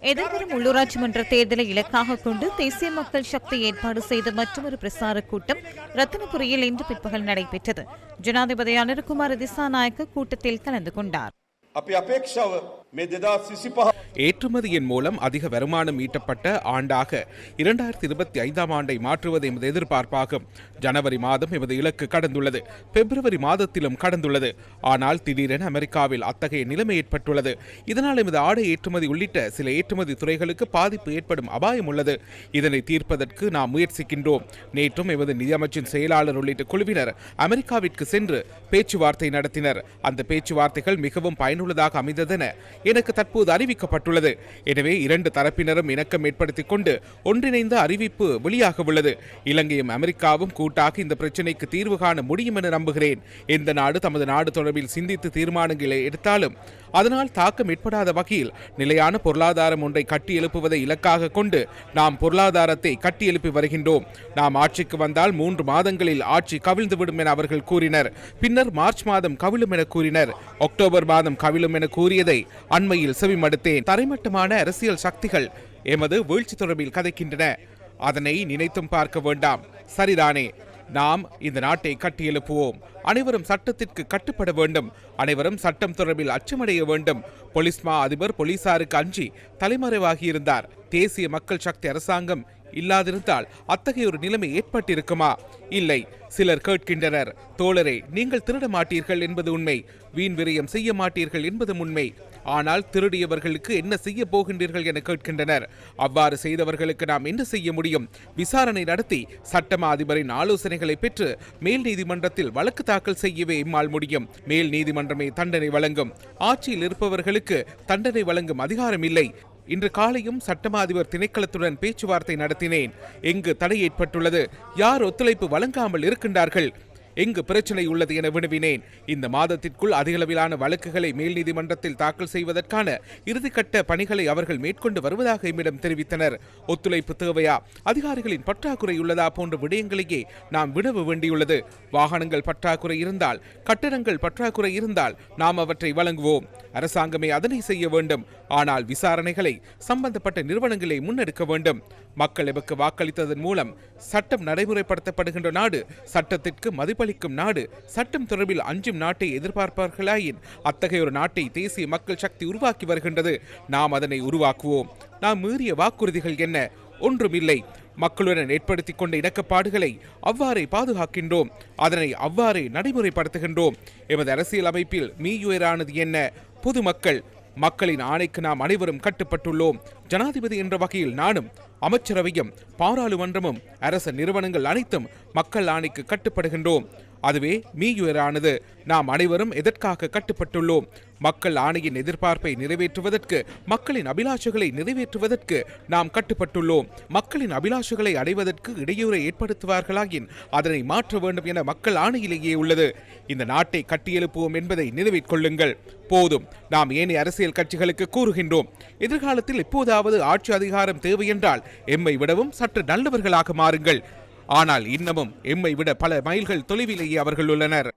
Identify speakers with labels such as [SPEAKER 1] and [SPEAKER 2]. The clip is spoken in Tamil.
[SPEAKER 1] எதிர்வரும் உள்ளூராட்சி மன்ற தேர்தலை இலக்காக கொண்டு தேசிய மக்கள் சக்தி ஏற்பாடு செய்த மற்றொரு பிரசார கூட்டம் ரத்தினபுரியில் இன்று பிற்பகல் நடைபெற்றது. ஜனாதிபதி அனிருகுமார் திசாநாயக்க கூட்டத்தில் கலந்து கொண்டார்.
[SPEAKER 2] ஏற்றுமதியின் மூலம் அதிக வருமானம் ஈட்டப்பட்ட ஆண்டாக இரண்டாயிரத்தி இருபத்தி ஐந்தாம் ஆண்டை மாற்றுவது எமது எதிர்பார்ப்பாகும். ஜனவரி மாதம் எமது இலக்கு கடந்துள்ளது. பிப்ரவரி மாதத்திலும் கடந்துள்ளது. ஆனால் திடீரென அமெரிக்காவில் அத்தகைய நிலைமை ஏற்பட்டுள்ளது. இதனால் எமது ஆடை ஏற்றுமதி உள்ளிட்ட சில ஏற்றுமதி துறைகளுக்கு பாதிப்பு ஏற்படும் அபாயம் உள்ளது. இதனை தீர்ப்பதற்கு நாம் முயற்சிக்கின்றோம். நேற்றும் எமது நிதியமைச்சின் செயலாளர் உள்ளிட்ட குழுவினர் அமெரிக்காவிற்கு சென்று பேச்சுவார்த்தை நடத்தினர். அந்த பேச்சுவார்த்தைகள் மிகவும் பயனுள்ளதாக அமைந்ததென எனக்கு தற்போது அறிவிக்கப்பட்டுள்ளது. எனவே இரண்டு தரப்பினரும் இணக்கம் ஏற்படுத்திக் கொண்டு ஒன்றிணைந்த அறிவிப்பு வெளியாக உள்ளது. இலங்கையும் அமெரிக்காவும் கூட்டாக இந்த பிரச்சினைக்கு தீர்வு காண முடியும் என நம்புகிறேன். எந்த நாடு தமது நாடு தொடர்பில் சிந்தித்து தீர்மானங்களை எடுத்தாலும் அதனால் தாக்கம் ஏற்படாத வகையில் நிலையான பொருளாதாரம் ஒன்றை கட்டியெழுப்புவதை இலக்காக கொண்டு நாம் பொருளாதாரத்தை கட்டியெழுப்பி வருகின்றோம். நாம் ஆட்சிக்கு வந்தால் மூன்று மாதங்களில் ஆட்சி கவிழ்ந்துவிடும் என அவர்கள் கூறினர். பின்னர் மார்ச் மாதம் கவிழும் என கூறினர். அக்டோபர் மாதம் கவிழும் என கூறியதை அண்மையில் செவிமடுத்தேன். தரைமட்டமான அரசியல் சக்திகள் எமது வீழ்ச்சி தொடர்பில் கதைக்கின்றன. அதனை நினைத்தும் பார்க்க வேண்டாம். சரிதானே? நாம் இந்த நாட்டை கட்டியெழுப்புவோம். அனைவரும் சட்டத்திற்கு கட்டுப்பட வேண்டும். அனைவரும் சட்டம் தொடர்பில் அச்சமடைய வேண்டும். பொலிஸ்மா அதிபர் போலீசாருக்கு அஞ்சி தலைமறைவாகியிருந்தார். தேசிய மக்கள் சக்தி அரசாங்கம் இல்லாதிருந்தால் அத்தகைய ஒரு நிலைமை ஏற்பட்டிருக்குமா? இல்லை சிலர் கேட்கின்றனர் தோழரே நீங்கள் திருட மாட்டீர்கள் என்பது உண்மை வீண் விரயம் செய்ய மாட்டீர்கள் என்பதும் உண்மை ஆனால் திருடியவர்களுக்கு என்ன செய்ய போகின்றீர்கள் என கேட்கின்றனர். அவ்வாறு செய்தவர்களுக்கு நாம் என்ன செய்ய முடியும்? விசாரணை நடத்தி சட்டமா அதிபரின் ஆலோசனைகளை பெற்று மேல் நீதிமன்றத்தில் வழக்கு தாக்கல் செய்யவே இம்மால் முடியும். மேல் நீதிமன்றமே தண்டனை வழங்கும். ஆட்சியில் இருப்பவர்களுக்கு தண்டனை வழங்கும் அதிகாரம் இல்லை. இன்று காலையும் சட்டமா அதிபர் திணைக்களத்துடன் பேச்சுவார்த்தை நடத்தினேன். எங்கு தடை ஏற்பட்டுள்ளது. யார் ஒத்துழைப்பு வழங்காமல் இருக்கின்றார்கள்? எங்கு பிரச்சனை உள்ளது என வினவினேன். இந்த மாதத்திற்குள் அதிகளவிலான வழக்குகளை மேல் நீதிமன்றத்தில் தாக்கல் செய்வதற்கான இறுதிக்கட்ட பணிகளை அவர்கள் மேற்கொண்டு வருவதாக எம்மிடம் தெரிவித்தனர். ஒத்துழைப்பு தேவையா? அதிகாரிகளின் பற்றாக்குறை உள்ளதா போன்ற விடயங்களையே நாம் வினவ வேண்டியுள்ளது. வாகனங்கள் பற்றாக்குறை இருந்தால் கட்டடங்கள் பற்றாக்குறை இருந்தால் நாம் அவற்றை வழங்குவோம். அரசாங்கமே அதனை செய்ய வேண்டும். ஆனால் விசாரணைகளை சம்பந்தப்பட்ட நிறுவனங்களை முன்னெடுக்க வேண்டும். மக்கள் எமக்கு வாக்களித்ததன் மூலம் சட்டம் நடைமுறைப்படுத்தப்படுகின்ற நாடு சட்டத்திற்கு மதிப்பளிக்கும் நாடு சட்டம் தொடர்பில் அஞ்சும் நாட்டை எதிர்பார்ப்பார்களாயின் அத்தகைய ஒரு நாட்டை தேசிய மக்கள் சக்தி உருவாக்கி வருகின்றது. நாம் அதனை உருவாக்குவோம். நாம் மீறிய வாக்குறுதிகள் என்ன? ஒன்றுமில்லை. மக்களுடன் ஏற்படுத்தி கொண்ட இணக்கப்பாடுகளை அவ்வாறே பாதுகாக்கின்றோம். அதனை அவ்வாறே நடைமுறைப்படுத்துகின்றோம். எமது அரசியல் அமைப்பில் மீயுயரானது என்ன? பொதுமக்கள் மக்களின் ஆணைக்கு நாம் அனைவரும் கட்டுப்பட்டுள்ளோம். ஜனாதிபதி என்ற வகையில் நானும் அமைச்சரவையும் பாராளுமன்றமும் அரச நிறுவனங்கள் அனைத்தும் மக்கள் ஆணைக்கு கட்டுப்படுகின்றோம். அதுவே மீயுயரானது. நாம் அனைவரும் எதற்காக கட்டுப்பட்டுள்ளோம்? மக்கள் ஆணையின் எதிர்பார்ப்பை நிறைவேற்றுவதற்கு மக்களின் அபிலாஷைகளை நிறைவேற்றுவதற்கு நாம் கட்டுப்பட்டுள்ளோம். மக்களின் அபிலாஷைகளை அடைவதற்கு இடையூறை ஏற்படுத்துவார்களாயின் அதனை மாற்ற வேண்டும் என மக்கள் ஆணையிலேயே உள்ளது. இந்த நாட்டை கட்டியெழுப்புவோம் என்பதை நினைவில் கொள்ளுங்கள். போதும். நாம் ஏனைய அரசியல் கட்சிகளுக்கு கூறுகின்றோம். எதிர்காலத்தில் எப்போதாவது ஆட்சி அதிகாரம் தேவை என்றால் எம்மை விடவும் சற்று நல்லவர்களாக மாறுங்கள். ஆனால் இன்னமும் எம்மை விட பல மைல்கள் தொலைவிலேயே அவர்கள் உள்ளனர்.